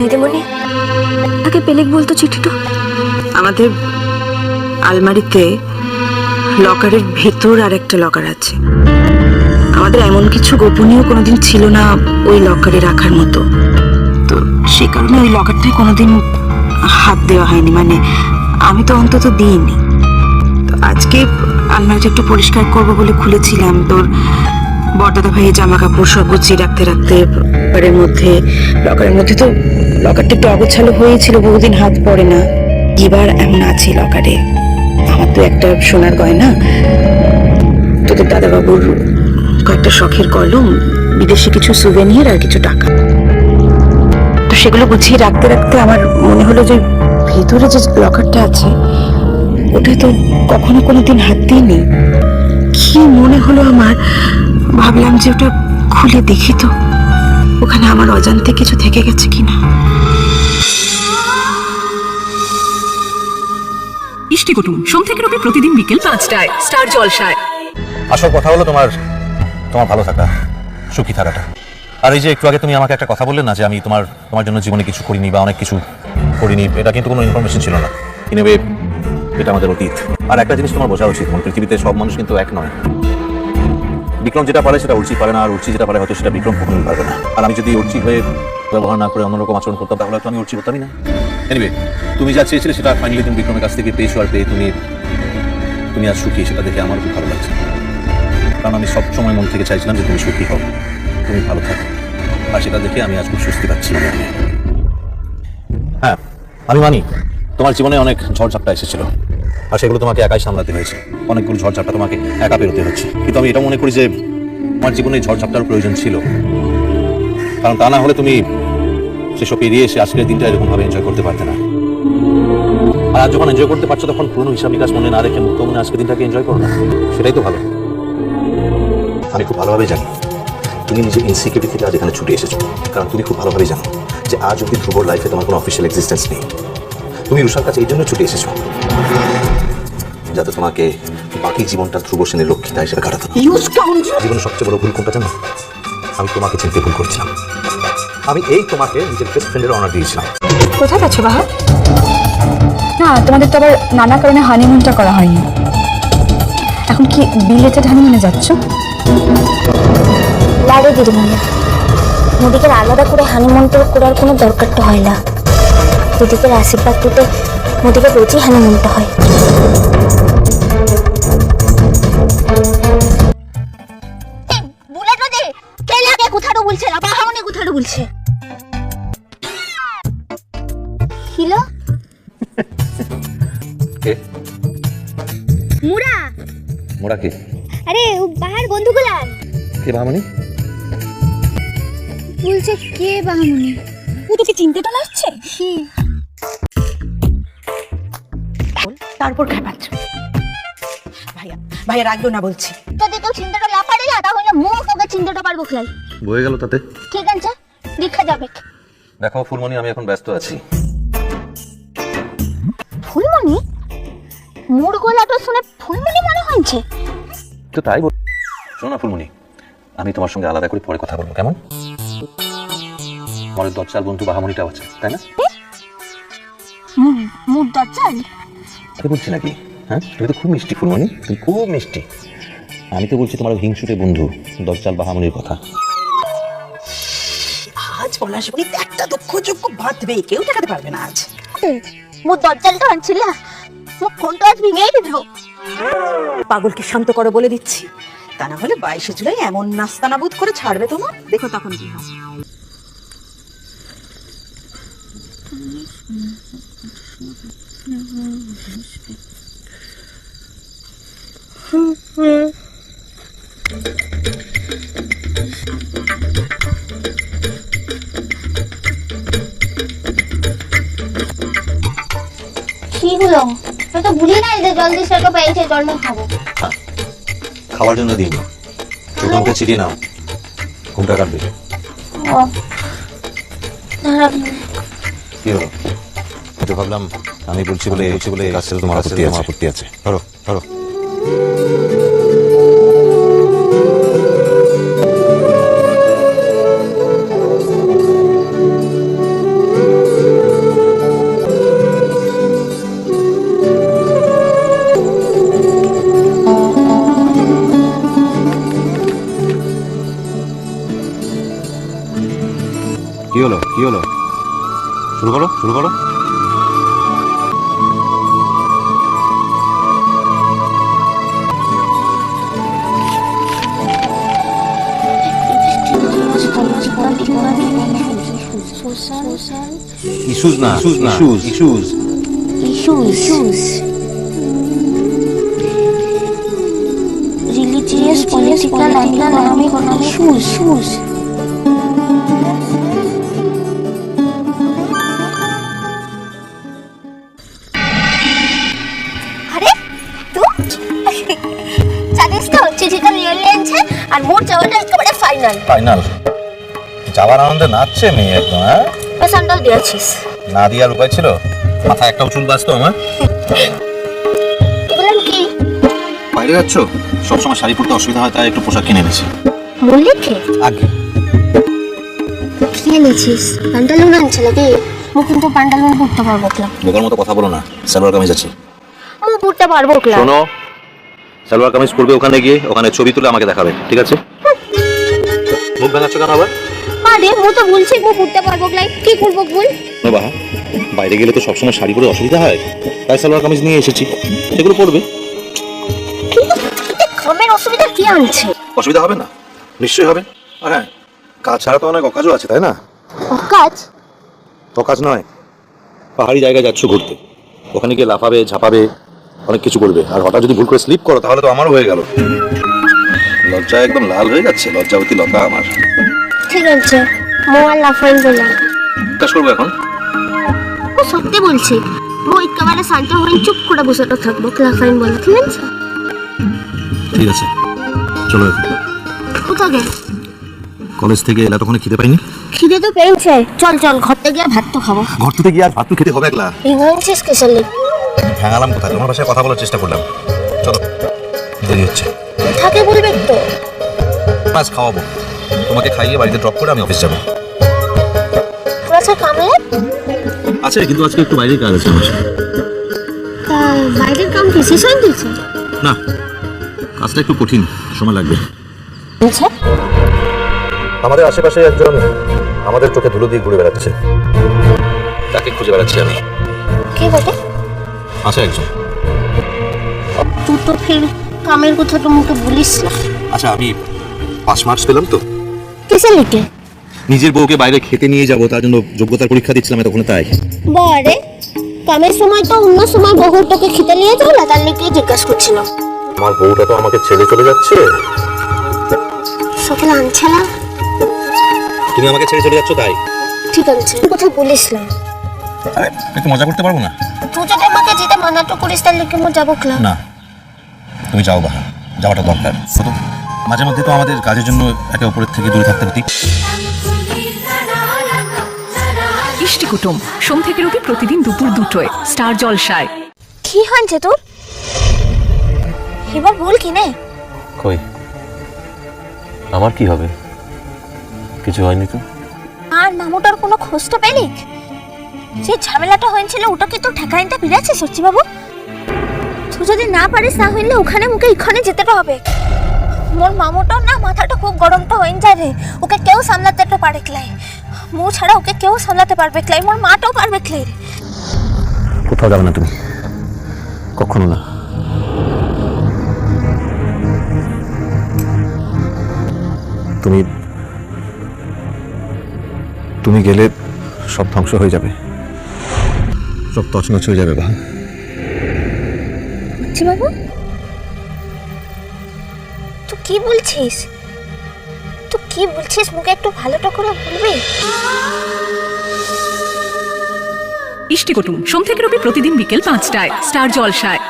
দিদিমণি তাকে পেলেক বলতো চিঠিটা। আমাদের আলমারিতে লকারের ভেতর আর একটা লকার আছে। আমাদের এমন কিছু গোপনীয় কোনোদিন ছিল না ওই লকারে রাখার মতো। তো সে কারণে ওই লকারটায় কোনোদিন হাত দেওয়া হয়নি। মানে আমি তো অন্তত দিইনি। তো আজকে আলমারিটা একটু পরিষ্কার করব বলে খুলেছিলাম। তোর বড়দাদা ভাইয়ের জামা কাপড় সব গুছিয়ে রাখতে রাখতে লকারের মধ্যে লকারের মধ্যে তো লকারটা একটু অগোছালো হয়েছিল, বহুদিন হাত পড়ে না। এবার এমন আছে লকারে। আমার তো একটা সোনার গয়না, তোদের দাদাবাবুর কয়েকটা শখের কলম, বিদেশি কিছু সুভেনিয়ার আর কিছু টাকা। তো সেগুলো গুছিয়ে রাখতে রাখতে আমার মনে হলো যে ভেতরে যে লকারটা আছে, ওটা তো কখনো কোনো দিন হাত দিইনি। কি মনে হলো আমার? ভাবলাম যে ওটা খুলে দেখি তো। ওখানে আমার অজান্তে কিছু থেকে গেছে কিনা। ইষ্টি কুটুম সোম থেকে রবি প্রতিদিন বিকেল পাঁচটায় স্টার জলসায়। আসল কথা হলো তোমার তোমার ভালো থাকা সুখী থাকাটা। আর এই যে একটু আগে তুমি আমাকে একটা কথা বললে না যে আমি তোমার তোমার জন্য জীবনে কিছু করিনি বা অনেক কিছু করিনি এটা কিন্তু কোনো ইনফরমেশন ছিল না। ইনেবে এটা আমাদের অতীত। আর একটা জিনিস তোমার বোঝা উচিত মানে পৃথিবীতে সব মানুষ কিন্তু এক নয়। বিক্রম যেটা পারে সেটা উর্চি পারে না, আর উর্চি যেটা পারে হয়তো সেটা বিক্রম কখনোই পারবে না। আর আমি যদি উর্চি হয়ে ব্যবহার না করে অন্যরকম আচরণ করতাম, তাহলে হয়তো আমি উর্চি হতামই না। এনিওয়ে তুমি যা চেয়েছিলে সেটা ফাইনালি তুমি বিক্রমের কাছ থেকে পেয়েছ আর পেয়ে তুমি তুমি আজ সুখী, সেটা দেখে আমার খুব ভালো লাগছে। কারণ আমি সবসময় মন থেকে চাইছিলাম যে তুমি সুখী হও, তুমি ভালো থাকো। আর সেটা দেখে আমি আজ খুব স্বস্তি পাচ্ছি। হ্যাঁ আমি মানি, তোমার জীবনে অনেক ঝড়ঝাপটা এসেছিল। আর সেগুলো তোমাকে একাই সামলাতে হয়েছে। অনেকগুলো ঝড়ঝাপটা তোমাকে একা পেরোতে হচ্ছে। কিন্তু আমি এটা মনে করি যে, আমার জীবনে ঝড়ঝাপটার প্রয়োজন ছিল। কারণ তা না হলে তুমি সেসব পেরিয়ে এসে আজকের দিনটা এরকমভাবে এনজয় করতে পারতে না। আর আজ যখন এনজয় করতে পারছ, তখন পুরনো হিসাব নিকাশ মনে না রেখে মুক্ত মনে আজকের দিনটাকে এনজয় করো না। সেটাই তো ভালো। আমি খুব ভালোভাবে জানি, তুমি নিজের ইনসিকিউরিটি থেকে আজ এখানে ছুটে এসেছ। কারণ তুমি খুব ভালোভাবে জানো যে আজ অব্দি ধ্রুবর লাইফে তোমার কোনো অফিসিয়াল এক্সিস্টেন্স নেই। তুমি রুষার কাছে এই জন্য ছুটে এসেছ। যাতে তোমাকে বাকি জীবনটা ধ্রুব সেনের রক্ষিতা হিসেবে কাটাতে। জীবনের সবচেয়ে বড় ভুল কোনটা জানো? আমি তোমাকে চিনতে ভুল করছিলাম। আমি এই তোমাকে নিজের বেস্ট ফ্রেন্ডের অনার দিয়েছিলাম। কোথায় যাচ্ছ বাহা? না তোমাদের তো আবার নানা কারণে হানিমুনটা করা হয়নি। এখন কি বিলেটেড হানিমুনে যাচ্ছ? লাগে দিদিমণি মোদিকের আলাদা করে হানিমুনটা করার কোনো দরকার তো হয় না। দিদিকের আশীর্বাদ পেতে মোদিকে রোজই হানিমুনটা হয়। হিলো কে? মুরা মোরা কে? আরে ও বাহার বন্ধুগুলা কে ভামনি বলছে কে বাহামনি? ও তোকে চিনতে তো লাগছে তারপর খেপাচ্ছ ভাইয়া ভাইয়া রাখবেও না বলছি। যদি কেউ চিন্তাটা না পারে না তাহলে মুখ ওকে চিন্তাটা পারব খেলাই বয়ে গেল তাতে। ঠিক আছে দেখা যাবে। দেখো ফুলমণি আমি এখন ব্যস্ত আছি। মোর গলাটা শুনে ফুলমণি মনে হয়েছে। তো তাই বল শোনো না ফুলমণি আমি তোমার সঙ্গে আলাদা করে পরে কথা বলব কেমন? আমার দরজাল বন্ধু বাহামণিটাও আছে তাই না? মোর দরজাল? আরে বলছি নাকি? হ্যাঁ? তুমি তো খুব মিষ্টি ফুলমণি তুমি খুব মিষ্টি। আমি তো বলছি তোমার হিংসুটে বন্ধু দরজাল বাহামণির কথা। আজ পলাশমণি একটা দুঃখ যোগ্য বাঁধবে কেউ ঠেকাতে পারবে না আজ। মোর দরজালটা আনছিল? ফোনটা আজ ভেঙেই দিল পাগলকে শান্ত করো বলে দিচ্ছি। তা না হলে বাইশে জুলাই এমন নাস্তানাবুদ করে ছাড়বে তোমার? দেখো তখন কি হয়। কি হলো? তো ভুলি নাই যে জলদি সেটা পেয়েছে জল খাব। খাওয়ার জন্য দিন চিঠিয়ে নাও। ঘুমটা কাটবে। ও। কি হলো? তো ভাবলাম আমি বলছি বলে বলছি বলে কাছে তোমার আপত্তি আছে। ধরো আছে। ধরো। ধরো হলো কি হলো শুরু করো শুরু করো ইস্যুস না ইস্যুস না issues issues issues religious political and economic issues আরে আর মোট যাওয়াটা একেবারে ফাইনাল ফাইনাল যাওয়ার আনন্দে নাচছে মেয়ে একদম হ্যাঁ? স্যান্ডাল দিয়েছিস না দিয়ার উপায় ছিল? মাথায় একটা উচুল বাজতো আমার। এগুলো কি? বাইরে যাচ্ছ? সবসময় শাড়ি পরতে অসুবিধা হয় তাই একটু পোশাক কিনে এনেছি। মল্লিকে? আগে। কি এনেছিস? প্যান্টালুন আনছে নাকি? মু কিন্তু প্যান্টালুন পরতে পারব ক্লাব বোকার মতো কথা বলো না সালোয়ার কামিজ আছে। মু পরতে পারব ক্লাব শোনো সালোয়ার কামিজ পরবে ওখানে গিয়ে ওখানে ছবি তুলে আমাকে দেখাবে ঠিক আছে? মুখ ভাঙাচ্ছ কেন আবার? আরে মু তো বলছি মু পারব কি করব নো বাহা বাইরে গেলে তো সবসময় শাড়ি পরে অসুবিধা হয়। তাই সালোয়ার কামিজ নিয়ে এসেছি। সেগুলো পরবে। কামের অসুবিধা কি আনছে? অসুবিধা হবে না। নিশ্চয়ই হবে। আর হ্যাঁ কাজ ছাড়া তো অনেক অকাজও আছে তাই না? কাজ অকাজ নয়। পাহাড়ি জায়গায় যাচ্ছ ঘুরতে। ওখানে গিয়ে লাফাবে ঝাপাবে অনেক কিছু করবে। আর হঠাৎ যদি ভুল করে স্লিপ করো তাহলে তো আমারও হয়ে গেল। লজ্জা একদম লাল হয়ে যাচ্ছে লজ্জাবতী লতা আমার। ঠিক আছে মু আর লাফাইন বললাম জিজ্ঞাসা করব এখন? ও সত্যি বলছি মু একেবারে শান্ত হয়ে চুপ করে বসে থাকব। লাফাইন বলে ঠিক আছে? ঠিক আছে চলো এখন। কোথাও গে কলেজ থেকে এলা তখন খিদে পাইনি? খিদে তো পেয়েছে। চল চল ঘর থেকে গিয়ে ভাত তো খাব। ঘর থেকে গিয়ে আর ভাত তো খেতে হবে একলা। ভেঙেছিস কিসের লেগে ভ্যাঙালাম কোথায়? তোমার বাসায় কথা বলার চেষ্টা করলাম। চলো দেরি হচ্ছে। থাকে বলবে তো? মাছ খাওয়াবো। তোমাকে খাইয়ে বাড়িতে ড্রপ করে আমি অফিস যাব। আচ্ছা কামে? আছে কিন্তু আজকে একটু বাইরে কাজ আছে আমার বাইরের কাম কি? শেষ হয়ে গেছে না কাজটা একটু কঠিন সময় লাগবে। বুঝছে আমাদের আশেপাশে একজন আমাদের চোখে ধুলো দিয়ে ঘুরে বেড়াচ্ছে। তাকে খুঁজে বেড়াচ্ছি আমি। কে বটে? আছে একজন। তুই তো ফির কামের কথা তো মুখে বলিস না। আচ্ছা আমি পাঁচ মার্কস পেলাম তো। কিসের লিখে? নিজের বউকে বাইরে খেতে নিয়ে যাব তার জন্য যোগ্যতার পরীক্ষা দিচ্ছিলাম তখন তাই। বরে কামের সময় তো অন্য সময় বহু তোকে খেতে নিয়ে যাও না তার লিখে জিজ্ঞাসা করছিলাম। আমার বউটা তো আমাকে ছেড়ে চলে যাচ্ছে। সকালে আনছে না তুমি আমাকে ছেড়ে চলে যাচ্ছ তাই? ঠিক আছে কথা বলিস না। আরে একটু মজা করতে পারব না? তুই যদি আমাকে যেতে মানা তো করিস তার লিখে মো যাব ক্লাব না তুমি যাও বাহা যাওয়াটা দরকার। তো মাঝে মধ্যে তো আমাদের কাজের জন্য একে অপরের থেকে দূরে থাকতে হতি ইষ্টি কুটুম সোম থেকে রবি প্রতিদিন দুপুর দুটোয় স্টার জলসায়। কি হয়েছে তোর? এবার বল কি নে কই? আমার কি হবে? কিছু হয়নি তো? আর মামুটার কোনো খোঁজটা পেলি? যে ঝামেলাটা হয়েছিল, ওটাকে তো তোর ঠেকাইতে ফিরেছে সচ্চি বাবু তুই যদি না পারিস, না হইলে ওখানে মুখে এখানে যেতে হবে। মোর মামুটার না, মাথাটা খুব গরমটা হয়ে রে। ওকে কেউ সামলাতে তো পারে ক্লাই। মু ছাড়া ওকে কেউ সামলাতে পারবে ক্লাই, মোর মাটাও পারবে ক্লাই। কোথাও যাবে না তুমি। কখনো না। তুমি তুমি গেলে সব ধ্বংস হয়ে যাবে। সব তছনছ হয়ে যাবে বা বাবু তুই কি বলছিস? তুই কি বলছিস? মুখে একটু ভালোটা করে বলবি। ইষ্টিকুটুম সোম থেকে রবি প্রতিদিন বিকেল পাঁচটায় স্টার জলসায়।